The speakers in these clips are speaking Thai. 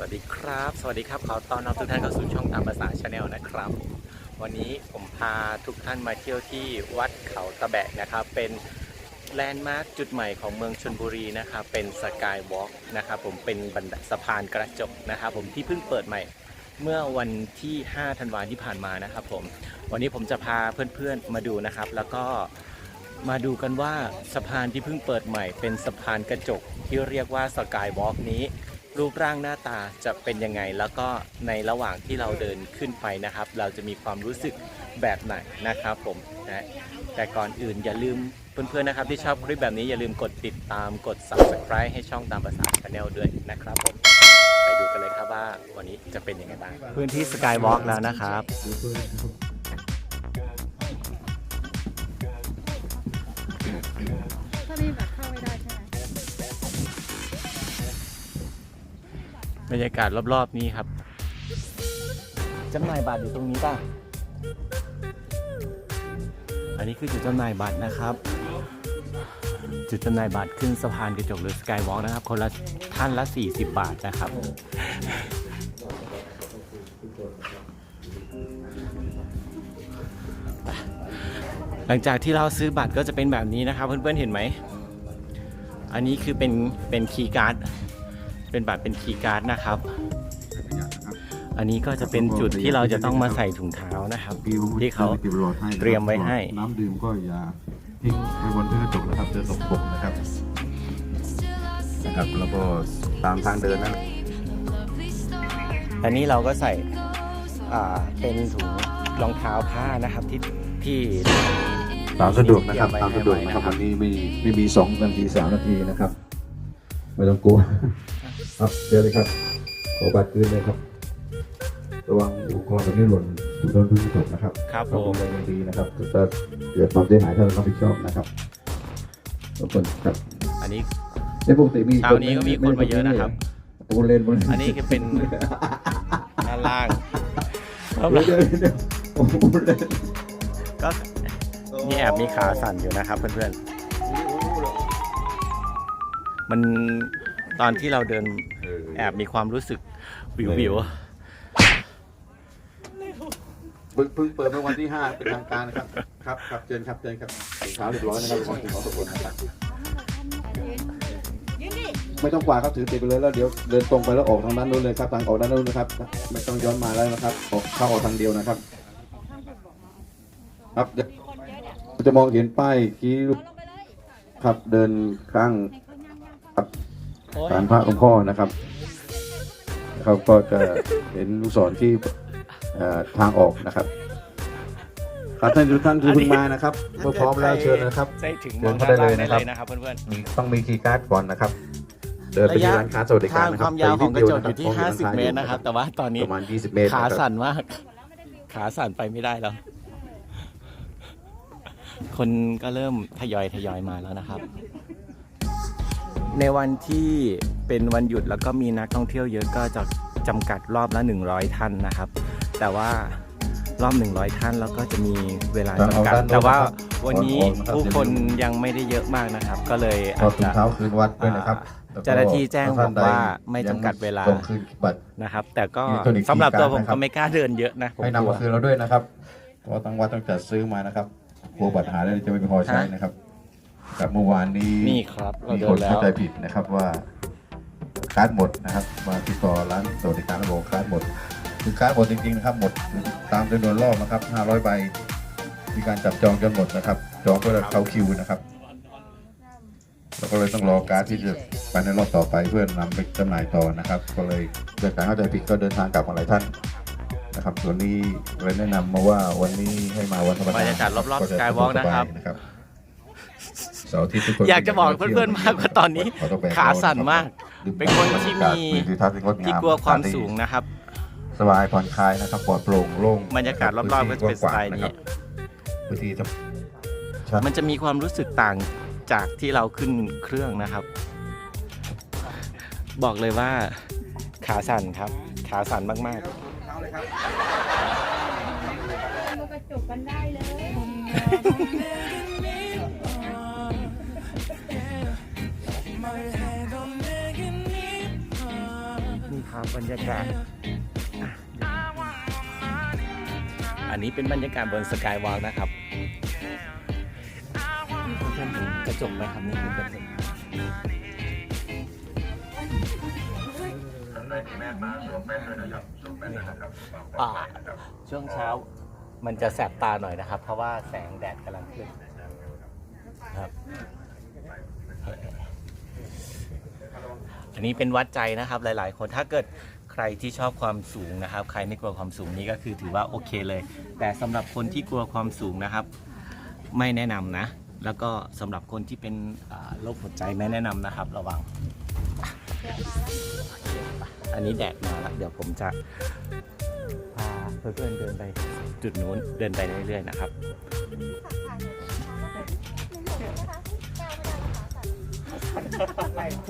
สวัสดีครับ สวัสดีครับขอต้อนรับทุกท่านเข้าสู่ช่องตามภาษาชาแนลนะครับ วันนี้ผมพาทุกท่านมาเที่ยวที่วัดเขาตะแบกนะครับ เป็นแลนด์มาร์คจุดใหม่ของเมืองชนบุรีนะครับ เป็นสกายวอล์กนะครับผมเป็นบันไดสะพานกระจกนะครับผมที่เพิ่งเปิดใหม่ เมื่อวันที่ 5 ธันวาคมที่ผ่านมานะครับผม วันนี้ผมจะพาเพื่อนๆมาดูนะครับ แล้วก็มาดูกันว่าสะพานที่เพิ่งเปิดใหม่ เป็นสะพานกระจกที่เรียกว่าสกายวอล์กนี้ รูปร่างหน้าตาจะเป็นยังไง แล้วก็ในระหว่างที่เราเดินขึ้นไปนะครับ เราจะมีความรู้สึกแบบไหนนะครับผมนะแต่ก่อนอื่นอย่าลืมเพื่อนๆนะครับที่ชอบคลิปแบบนี้อย่าลืมกดติดตามกด subscribe ให้ช่องตามภาษาชาแนลด้วยนะครับผมไปดูกันเลยครับว่าวันนี้จะเป็นยังไงบ้างพื้นที่สกายวอล์กแล้วนะครับ บรรยากาศรอบๆนี้ครับจำหน่ายบัตรอยู่ตรงนี้ป่ะ อันนี้คือจุดจำหน่ายบัตรนะครับ จุดจำหน่ายบัตรขึ้นสะพานกระจกหรือสกายวอล์กนะครับ คนละท่านละ 40 บาทนะครับหลังจากที่เราซื้อบัตรก็จะเป็นแบบนี้นะครับ เพื่อนๆเห็นไหม อันนี้คือเป็นเป็นคีย์การ์ด เป็นบัตรเป็นคีย์การ์ดนะครับ อันนี้ก็จะเป็นจุดที่เราจะต้องมาใส่ถุงเท้านะครับ ที่เขาเตรียมไว้ให้ น้ำดื่มก็อย่าทิ้งไว้บนพื้นกระจกนะครับเดินตกปกนะครับนะครับแล้วก็ตามทางเดินนะอันนี้เราก็ใส่อ่าเป็นถุงรองเท้าผ้านะครับที่ที่ตามสะดวกนะครับเตรียตามมไว้สะดวกนะครับให้ไว้นะครับวันนี้ไม่ไม่มีสองนาทีสามนาทีนะครับ ไม่ต้องกลัวครับเดี๋ยวเลยครับ ขอบัตรคืนเลยครับ ระวังอุปกรณ์แบบนี้หล่นอยู่บนพื้นกระจกนะครับครับผต้องดูมแลอย่างดีนะครับถ้าเกิดความเสียหายถ้าเรารับผิดชอบนะครับทุกคนครับอันนี้ในปกติมีเช้านี้ก็มีคนมาเยอะนะครับโอเล่นบนอันนี้คือเป็นด้านล่างเดี๋ยวเดี๋ยวเดี๋ยวโอ้โหเล่นก็มีแอบมีขาสั่นอยู่นะครับเพื่อนๆ มันตอนที่เราเดินแอบมีความรู้สึกวิววิวเพิ่งเพิ่งเปิดเมื่อวันที่ห้าเป็นทางการนะครับ ครับครับเชิญครับเชิญครับสินค้าเรียบร้อยนะครับของสินค้าสมบูรณ์นะครับไม่ต้องกวาดครับถือติดไปเลยแล้วเดี๋ยวเดินตรงไปแล้วออกทางด้านนู้นเลยครับทางออกด้านนู้นนะครับ ไม่ต้องย้อนมาแล้วนะครับออกเข้าออกทางเดียวนะครับ ครับเดี๋ยวจะมองเห็นป้ายที่ครับเดินข้าง ครับศาลพระหลวงพ่อนะครับเขาก็จะเห็นลูกศรที่เอ่อทางออกนะครับครับท่านทุกท่านที่เพิ่งมานะครับเมื่อพร้อมแล้วเชิญนะครับใช่ถึงเดินเข้าได้เลยนะครับนะครับเพื่อนมีต้องมีคีย์การ์ดก่อนนะครับเดินไปที่ร้านค้าสวัสดิๆการทางนะคครับวามยาวของกระจกอยู่ที่ 50 เมตรนะครับ แต่ว่าตอนนี้ประมาณ 20 เมตรขานะครับสั่นมาก ขาสั่นไปไม่ได้แล้ว คนก็เริ่มทยอยทยอยมาแล้วนะครับ ในวันที่เป็นวันหยุดแล้วก็มีนักท่องเที่ยวเยอะก็จะจำกัดรอบละ 100 ท่านนะครับ แต่ว่ารอบ 100 ท่านแล้วก็จะมีเวลาจำกัด แต่ว่าวันนี้ผู้คนยังไม่ได้เยอะมากนะครับ ก็เลยถอาอจดถุงจะเท้าคืนวัดด้วยนะครับเจ้าหน้าที่แจ้งบอกว่าไม่จำกัดเวลาส่งคืนบัตรนะครับ แต่ก็อิเล็กทรอนิกส์สำหรับตัวผมนะครับก็ไม่กล้าเดินเยอะนะผมให้กลันำวมาคืนเราด้วยนะครับเพราะตั้งวัดตั้งแต่ซื้อมานะครับกลัวบัตรหายแล้วจะไม่พอใช้นะครับ กับเมื่อวานนี้นี่ครับเรามีเดิคนนแล้เข้าวใจผิดนะครับว่าการ์ดหมดนะครับ มาติดต่อร้านสวัสดิการแล้วบอกการ์ดหมด คือการ์ดหมดจริงๆนะครับหมดตามจำนวนรอบนะครับ 500 ใบ มีการจับจองจนหมดนะครับ จองเพื่อเข้าคิวนะครับเราก็เลยต้องรอการ์ดที่จะไปในรอบต่อไปเพื่อนำไปจำหน่ายต่อนะครับ ก็เลยเกิดการเข้าใจผิดก็เดินทางกลับมาหลายท่านนะครับส่วนนี้เลยแนะนำมาว่าวันนี้ให้มาวันธรรมดาบรรยากาศรอบๆก็จะ Skywalk นะครับสนะครับ เสาร์อาทิตย์ทุกคนอยากจะบอกเพื่อนๆมากว่าตอนนี้ขอต้องแบกขาสั่นมากดื่เป็นคนที่มีทิวทัศน์ที่งดงามที่กลัวความสูงนะครับ สบายผ่อนคลายนะครับปลอดโปร่งโล่งบรรยากาศรอบๆก็จะเป็นสไตล์นี้พื้นที่จะมันจะมีความรู้สึกต่างจากที่เราขึ้นเครื่องนะครับ บอกเลยว่า ขาสั่นครับ ขาสั่นมากดูกระจกกันได้เลยๆ บบรรยากาศอะอันนี้เป็นบรรยากาศบนสกายวอล์กนะครับเพื่อนๆเห็นกระจกไหมครับนี่คือกระจกอ่าช่วงเช้ามันจะแสบตาหน่อยนะครับ เพราะว่าแสงแดดกำลังขึ้นครับ อันนี้เป็นวัดใจนะครับหลาย ๆ คนถ้าเกิดใครที่ชอบความสูงนะครับ ใครไม่กลัวความสูงนี่ก็คือถือว่าโอเคเลย แต่สำหรับคนที่กลัวความสูงนะครับ ไม่แนะนำนะ แล้วก็สำหรับคนที่เป็นโรคหัวใจไม่แนะนำนะครับ ระวัง อันนี้แดดมาแล้วเดี๋ยวผมจะพาเพื่อนๆเดินไปจุดนู้นเดินไปเรื่อยๆนะครับ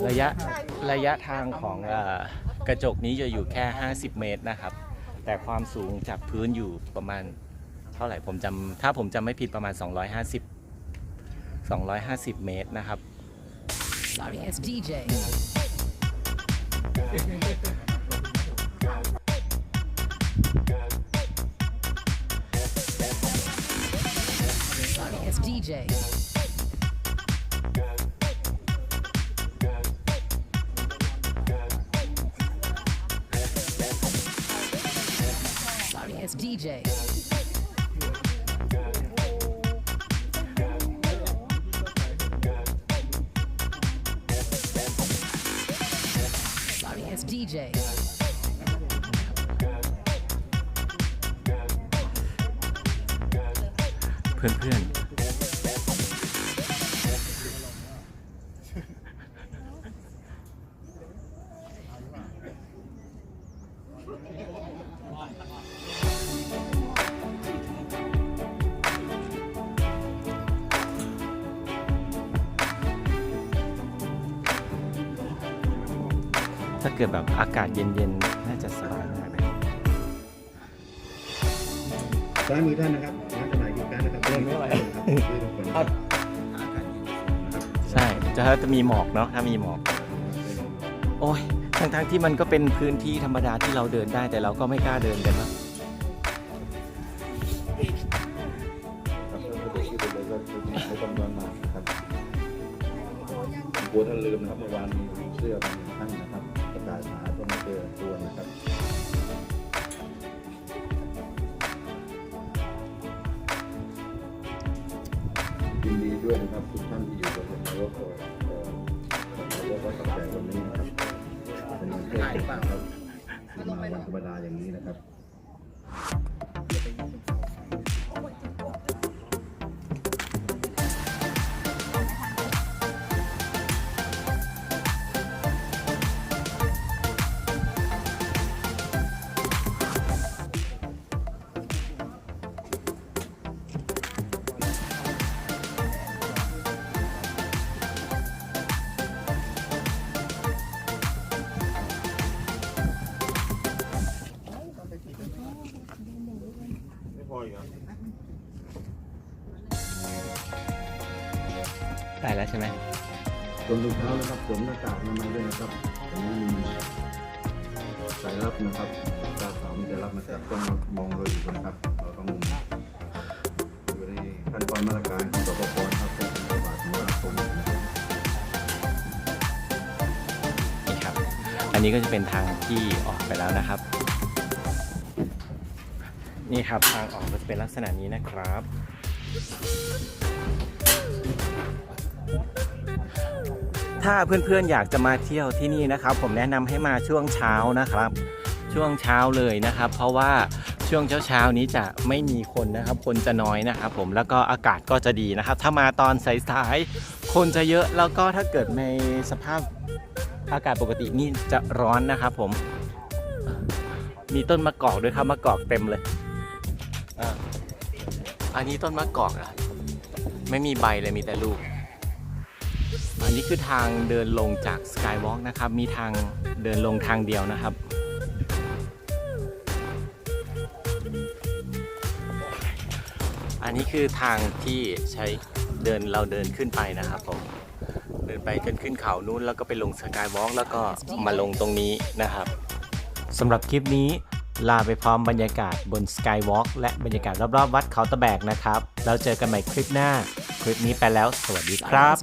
ระยะระยะทางของอกระจกนี้จะอยู่แค่ 50 เมตรนะครับ แต่ความสูงจากพื้นอยู่ประมาณเท่าไหร่ผมจำถ้าผมจำไม่ผิดประมาณ 250 250 เมตรนะครับ Sorry, it's DJ. Sorry, SDJ. Sorry, it's DJ. Sorry, it's DJ. เพื่อนๆาเกิดแบบอากาศเย็นๆ น่าจะสบายมากเลยซ้ายมือท่านนะครับร้านจำหน่ายกินการนะครับเดินไม่ไหวครับด้วยทุกคนนะครับอากาศเย็นนะครับใช่จะจะมีหมอกเนาะถ้ามีหมอก โอ้ยทั้งทั้งๆที่มันก็เป็นพื้นที่ธรรมดาที่เราเดินได้แต่เราก็ไม่กล้าเดินกันเนอะครับเพื่อนๆที่เป็นเลยก็ไม่ต้องย้อนมานะครับกลัวท่านลืมนะครับเมื่อวานมีเสื้อมาหนึ่งท่า กาศหาก็ไม่เจอตัวนะครับยินดีด้วยนะครับทุกท่านที่อยู่กับผมนายกเอ่อเอ่อนายกก็ตั้งแต่วันนี้นะครับเป็นวันเทศกาลครับมาวันธรรมดาอย่างนี้นะครับ ได้แล้วใช่ไหมสวมรองเท้านะครับสวมหน้ากากอนามัยด้วยนะครับตรงนี้มีสายรับนะครับตาขาวมีสายรับนะครับต้องมองโดยอยู่นะครับ เราต้องอยู่ในขั้นตอนมาตรการของสปปนะครับเป็นระบาดของโรคโควิดนะครับนี่ครับ อันนี้ก็จะเป็นทางที่ออกไปแล้วนะครับ นี่ครับทางออกก็จะเป็นลักษณะนี้นะครับ ถ้าเพื่อนๆอยากจะมาเที่ยวที่นี่นะครับ ผมแนะนำให้มาช่วงเช้านะครับ ช่วงเช้าเลยนะครับ เพราะว่าช่วงเช้าๆนี้จะไม่มีคนนะครับ คนจะน้อยนะครับ ผมแล้วก็อากาศก็จะดีนะครับ ถ้ามาตอนสายๆคนจะเยอะแล้วก็ถ้าเกิดในสภาพอากาศปกตินี่จะร้อนนะครับ ผม มีต้นมะกอกด้วยครับมะกอกเต็มเลย อะอันนี้ต้นมะกอกอะไม่มีใบเลยมีแต่ลูก อันนี้คือทางเดินลงจากสกายวอล์กนะครับ มีทางเดินลงทางเดียวนะครับ อันนี้คือทางที่ใช้เดินเราเดินขึ้นไปนะครับผม เดินไปจนขึ้นเขานู้นแล้วก็ไปลงสกายวอล์กแล้วก็มาลงตรงนี้นะครับสำหรับคลิปนี้ ลาไปพร้อมบรรยากาศบน Skywalk และบรรยากาศรอบๆ วัดเขาตะแบกนะครับ แล้วเจอกันใหม่คลิปหน้า คลิปนี้ไปแล้ว สวัสดีครับ